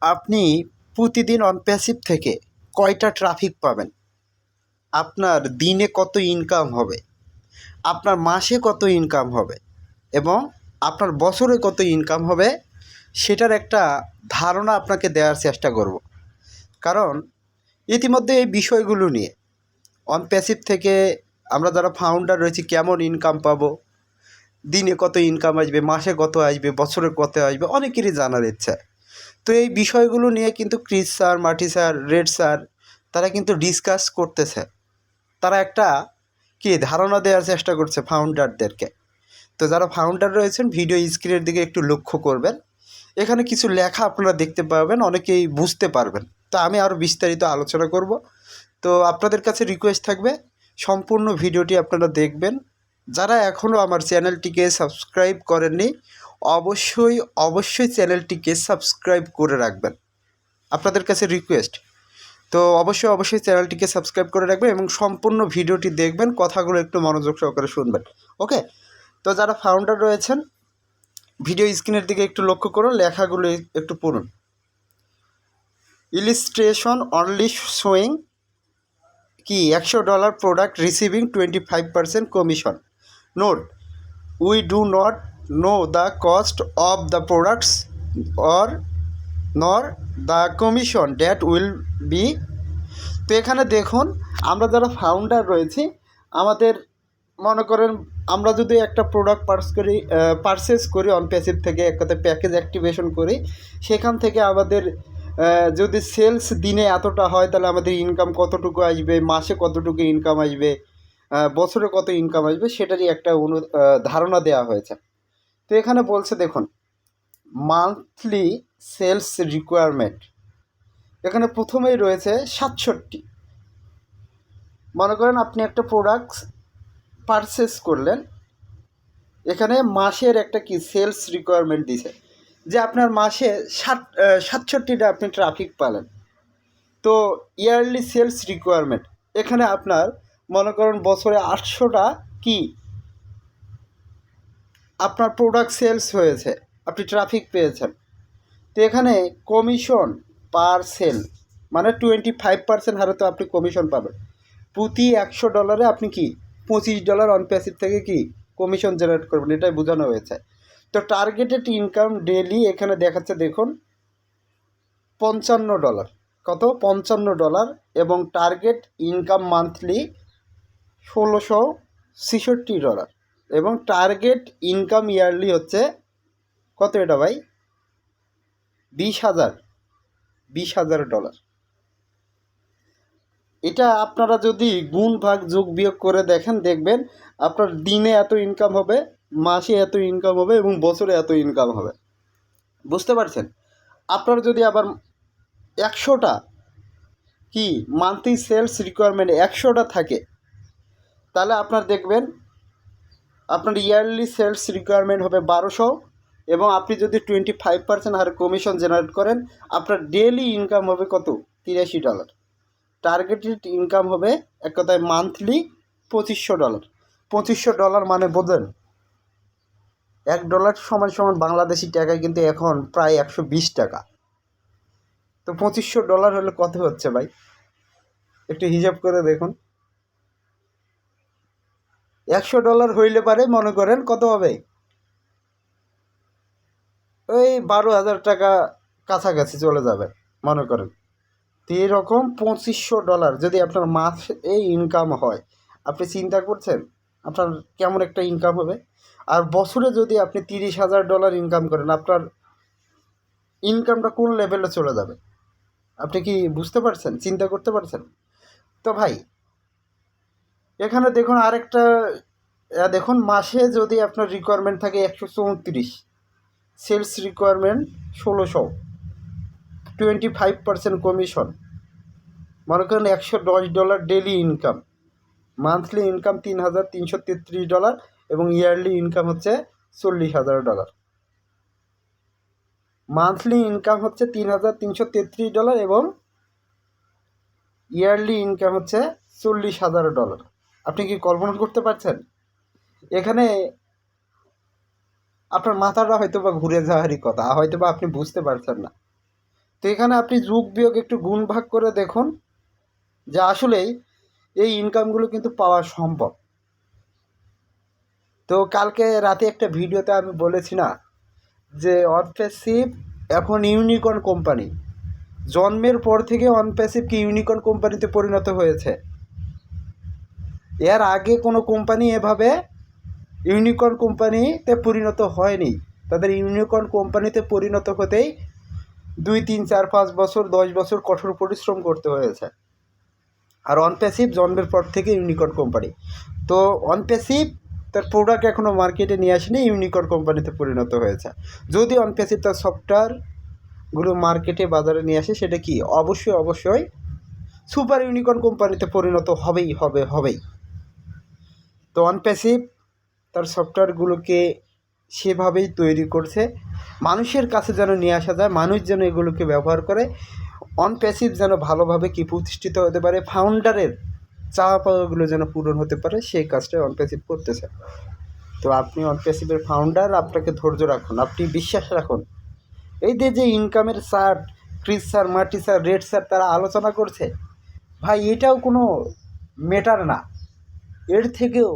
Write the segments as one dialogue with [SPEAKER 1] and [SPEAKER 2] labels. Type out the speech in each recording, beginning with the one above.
[SPEAKER 1] আপনি প্রতিদিন on passive থেকে কয়টা ট্রাফিক পাবেন? আপনার দিনে কত ইনকাম হবে? আপনার মাসে কত ইনকাম হবে? এবং আপনার বছরে কত ইনকাম হবে? সেটার একটা ধারণা আপনাকে দেওয়ার চেষ্টা করব। কারণ ইতিমধ্যে এই বিষয়গুলো নিয়ে অন প্যাসিভ থেকে আমরা যারা ফাউন্ডার রয়েছি, কেমন ইনকাম পাবো? দিনে কত ইনকাম আসবে? মাসে কত আসবে? বছরে কত আসবে? অনেকেরই জানার ইচ্ছা। তো এই বিষয়গুলো নিয়ে কিন্তু ক্রিস স্যার মাটি স্যার, রেড স্যার, তারা কিন্তু ডিসকাস করতেছে। তারা একটা কি ধারণা দেওয়ার চেষ্টা করছে ফাউন্ডারদেরকে। তো যারা ফাউন্ডার রয়েছেন, ভিডিও স্ক্রিনের দিকে একটু লক্ষ্য করবেন। এখানে কিছু লেখা আপনারা দেখতে পাবেন, অনেকেই বুঝতে পারবেন। তো আমি আরও বিস্তারিত আলোচনা করব। তো আপনাদের কাছে রিকোয়েস্ট থাকবে, সম্পূর্ণ ভিডিওটি আপনারা দেখবেন। যারা এখনও আমার চ্যানেলটিকে সাবস্ক্রাইব করেননি অবশ্যই অবশ্যই চ্যানেলটিকে সাবস্ক্রাইব করে রাখবেন। আপনাদের কাছে রিকোয়েস্ট তো অবশ্যই অবশ্যই চ্যানেলটিকে সাবস্ক্রাইব করে রাখবেন এবং সম্পূর্ণ ভিডিওটি দেখবেন, কথাগুলো একটু মনোযোগ সহকারে শুনবেন। ওকে? তো যারা ফাউন্ডার রয়েছেন ভিডিও স্ক্রিনের দিকে একটু লক্ষ্য করুন, লেখাগুলো একটু পড়ুন। ইলিস্ট্রেশন অনলি শোয়িং কি? একশো dollar product receiving twenty five percent commission note we do not know the cost of the products or nor the commission that will be তো এখানে দেখুন, আমরা যারা ফাউন্ডার রয়েছি, আমাদের মনে করেন আমরা যদি একটা প্রোডাক্ট পার্স করি পারচেস করি অন প্যাসিভ থেকে এক কথায় প্যাকেজ অ্যাক্টিভেশন করি, সেখান থেকে আমাদের যদি সেলস দিনে এতটা হয়, তাহলে আমাদের ইনকাম কতটুকু আসবে, মাসে কতটুকু ইনকাম আসবে বছরে কত ইনকাম আসবে, সেটারই একটা অনু ধারণা দেওয়া হয়েছে। তো এখানে বলছে, দেখুন মান্থলি সেলস রিকোয়ারমেন্ট এখানে প্রথমেই রয়েছে সাতষট্টি। মনে করেন আপনি একটা প্রোডাক্ট পারচেস করলেন, এখানে মাসের একটা কি সেলস রিকোয়ারমেন্ট দিছে, যে আপনার মাসে ষাট সাতষট্টিটা আপনি ট্রাফিক পালেন। তো ইয়ারলি সেলস রিকোয়ারমেন্ট এখানে আপনার মনে করেন বছরে আটশোটা কি আপনার প্রোডাক্ট সেলস হয়েছে, আপনি ট্রাফিক পেয়েছেন। তো এখানে কমিশন পার সেল মানে টোয়েন্টি ফাইভ পার্সেন্ট হারে তো আপনি কমিশন পাবেন। প্রতি একশো ডলারে আপনি কি, পঁচিশ ডলার অন প্যাসিভ থেকে কি কমিশন জেনারেট করবেন, এটাই বোঝানো হয়েছে। তো টার্গেটেড ইনকাম ডেলি এখানে দেখাচ্ছে, দেখুন, পঞ্চান্ন ডলার কত? পঞ্চান্ন ডলার এবং টার্গেট ইনকাম মান্থলি ষোলোশো ছেষট্টি ডলার এবং টার্গেট ইনকাম ইয়ারলি হচ্ছে কত এটা ভাই? বিশ হাজার। বিশ হাজার ডলার এটা আপনারা যদি গুণ ভাগ যোগ বিয়োগ করে দেখেন, দেখবেন আপনার দিনে এত ইনকাম হবে, মাসে এত ইনকাম হবে এবং বছরে এত ইনকাম হবে। বুঝতে পারছেন? আপনার যদি আবার একশোটা কি মান্থলি সেলস রিকোয়ারমেন্ট একশোটা থাকে, তাহলে আপনার দেখবেন আপনার ইয়ারলি সেলস রিকোয়ারমেন্ট হবে বারোশো এবং আপনি যদি টোয়েন্টি ফাইভ পার্সেন্ট হারে কমিশন জেনারেট করেন, আপনার ডেলি ইনকাম হবে কত? তিরাশি ডলার টার্গেটেড ইনকাম হবে এক কথায় মান্থলি পঁচিশশো ডলার পঁচিশশো ডলার মানে বোঝেন, এক ডলার সমান সমান বাংলাদেশি টাকায় কিন্তু এখন প্রায় একশো বিশ টাকা। তো পঁচিশশো ডলার হলে কত হচ্ছে ভাই? একটু হিসাব করে দেখুন। একশো ডলার হইলে পারে, মনে করেন, কত হবে? ওই বারো হাজার টাকা কাছাকাছি চলে যাবে, মনে করেন। তো এরকম পঁচিশশো ডলার যদি আপনার মাসে ইনকাম হয়, আপনি চিন্তা করছেন, আপনার কেমন একটা ইনকাম হবে? আর বছরে যদি আপনি তিরিশ হাজার ডলার ইনকাম করেন, আপনার ইনকামটা কোন লেভেলে চলে যাবে? আপনি কি বুঝতে পারছেন? চিন্তা করতে পারছেন? তো ভাই এখানে দেখুন আরেকটা দেখুন মাসে যদি আপনার রিকোয়ারমেন্ট থাকে একশো চৌত্রিশ সেলস রিকোয়ারমেন্ট ষোলোশো টোয়েন্টি ফাইভ পার্সেন্ট কমিশন মনে করেন একশো দশ dollar daily income monthly income তিন হাজার তিনশো তেত্রিশ ডলার এবং ইয়ারলি ইনকাম হচ্ছে চল্লিশ হাজার ডলার মান্থলি ইনকাম হচ্ছে তিন হাজার তিনশো তেত্রিশ ডলার এবং ইয়ারলি ইনকাম হচ্ছে চল্লিশ হাজার ডলার আপনি কি কল্পনা করতে পারছেন? এখানে আপনার মাথাটা হয়তো বা ঘুরে যাওয়ারই কথা হয়তো বা আপনি বুঝতে পারছেন না। তো এখানে আপনি যুগ বিয়োগ একটু গুণ ভাগ করে দেখুন, যে আসলেই এই ইনকামগুলো কিন্তু পাওয়া সম্ভব। তো কালকে রাতে একটা ভিডিওতে আমি বলেছি না যে অনপ্যাসিভ এখন ইউনিকর্ন কোম্পানি জন্মের পর থেকে অনপ্যাসিভ কি ইউনিকর্ন কোম্পানিতে পরিণত হয়েছে? এর আগে কোনো কোম্পানি এভাবে ইউনিকর্ন কোম্পানিতে পরিণত হয়নি। তাদের ইউনিকর্ন কোম্পানিতে পরিণত হতেই দুই, তিন, চার, পাঁচ বছর, দশ বছর কঠোর পরিশ্রম করতে হয়েছে। আর অনপ্যাসিভ জন্মের পর থেকে ইউনিকর্ন কোম্পানি তো অনপ্যাসিভ তার প্রোডাক্ট এখনও মার্কেটে নিয়ে আসেনি ইউনিকর্ন কোম্পানিতে পরিণত হয়েছে। যদি অনপ্যাসিভ তার সফটওয়্যারগুলো মার্কেটে বাজারে নিয়ে আসে, সেটা কি? অবশ্যই অবশ্যই সুপার ইউনিকর্ন কোম্পানিতে পরিণত হবেই, হবে, হবেই। তো অনপ্যাসিভ তার সফটওয়্যারগুলোকে সেভাবেই তৈরি করছে। মানুষের কাছে যেন নিয়ে আসা যায়, মানুষ যেন এগুলোকে ব্যবহার করে। অনপ্যাসিভ যেন ভালোভাবে কি প্রতিষ্ঠিত হতে পারে ফাউন্ডারের চাওয়া পাওয়াগুলো যেন পূরণ হতে পারে, সেই কাজটাই অনপ্যাসিভ করতেছে। তো আপনি অনপ্যাসিভের ফাউন্ডার আপনাকে ধৈর্য রাখুন, আপনি বিশ্বাস রাখুন। এই যে যে ইনকামের স্যার ক্রিস স্যার মাটি স্যার রেড স্যার তারা আলোচনা করছে, ভাই এটাও কোনো মেটার না। এর থেকেও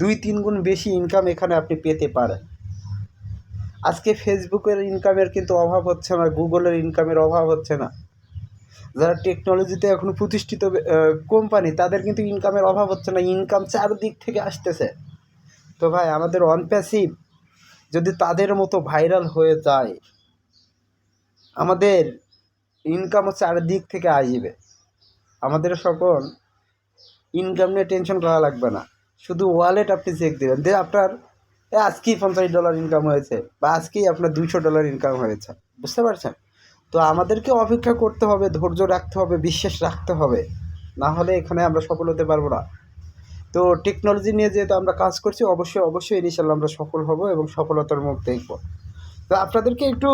[SPEAKER 1] দুই তিন গুণ বেশি ইনকাম এখানে আপনি পেতে পারেন। আজকে ফেসবুকের ইনকামের কিন্তু অভাব হচ্ছে না, গুগলের ইনকামের অভাব হচ্ছে না। যারা টেকনোলজিতে এখন প্রতিষ্ঠিত কোম্পানি তাদের কিন্তু ইনকামের অভাব হচ্ছে না ইনকাম চারদিক থেকে আসতেছে। তো ভাই, আমাদের অনপ্যাসিভ যদি তাদের মতো ভাইরাল হয়ে যায়, আমাদের ইনকামও চারদিক থেকে আসবে। আমাদের সকল ইনকাম নিয়ে টেনশন করা লাগবে না। শুধু ওয়ালেট আপনি চেক দেবেন। যে আপনার আজকেই পঞ্চাশ ডলার ইনকাম হয়েছে বা আজকেই আপনার দুইশো ডলার ইনকাম হয়েছে। বুঝতে পারছেন? তো আমাদেরকে অপেক্ষা করতে হবে, ধৈর্য রাখতে হবে, বিশ্বাস রাখতে হবে। না হলে এখানে আমরা সফল হতে পারব না। তো টেকনোলজি নিয়ে যেহেতু আমরা কাজ করছি, অবশ্যই অবশ্যই ইনশাল্লাহ আমরা সফল হব এবং সফলতার মুখ দেখব। তো আপনাদেরকে একটু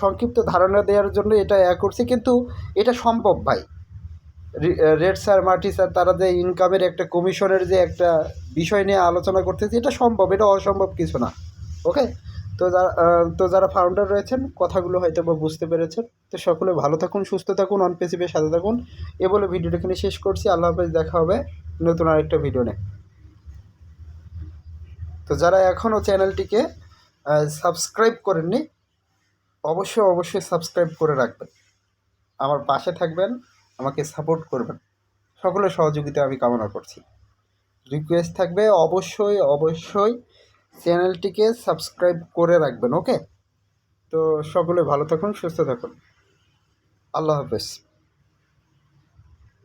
[SPEAKER 1] সংক্ষিপ্ত ধারণা দেওয়ার জন্য এটা করছি, কিন্তু এটা সম্ভব ভাই। রেড স্যার মার্টি স্যার, তারা যে ইনকামের একটা কমিশনের যে একটা বিষয় নিয়ে আলোচনা করতেছে, এটা সম্ভব, এটা অসম্ভব কিছু না, ওকে? তো যারা তো যারা ফাউন্ডার রয়েছেন, কথাগুলো হয়তো বা বুঝতে পেরেছেন। তো সকলে ভালো থাকুন, সুস্থ থাকুন অনপেসিভের সাথে থাকুন। এ বলে ভিডিওটা এখানে শেষ করছি। আল্লাহ হাফেজ, দেখা হবে নতুন আরেকটা ভিডিও নিয়ে। তো যারা এখনও চ্যানেলটিকে সাবস্ক্রাইব করেননি, অবশ্যই অবশ্যই সাবস্ক্রাইব করে রাখবেন। আমার পাশে থাকবেন। আমাকে সাপোর্ট করবেন। সকলের সহযোগিতা আমি কামনা করছি। রিকোয়েস্ট থাকবে অবশ্যই অবশ্যই চ্যানেলটিকে সাবস্ক্রাইব করে রাখবেন ওকে তো সকলে ভালো থাকুন, সুস্থ থাকুন। আল্লাহ হাফেজ।